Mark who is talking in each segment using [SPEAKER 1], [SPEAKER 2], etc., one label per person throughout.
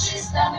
[SPEAKER 1] she's done.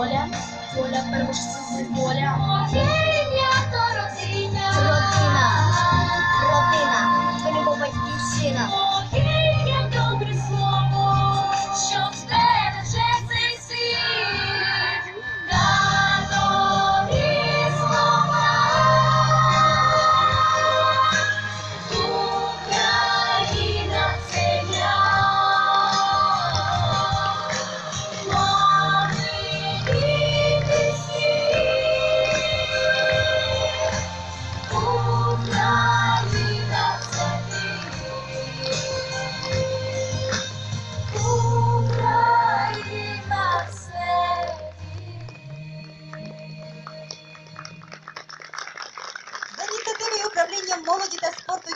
[SPEAKER 2] воля, воля переможців воля.
[SPEAKER 3] Akademią Młodzieży dla Sportu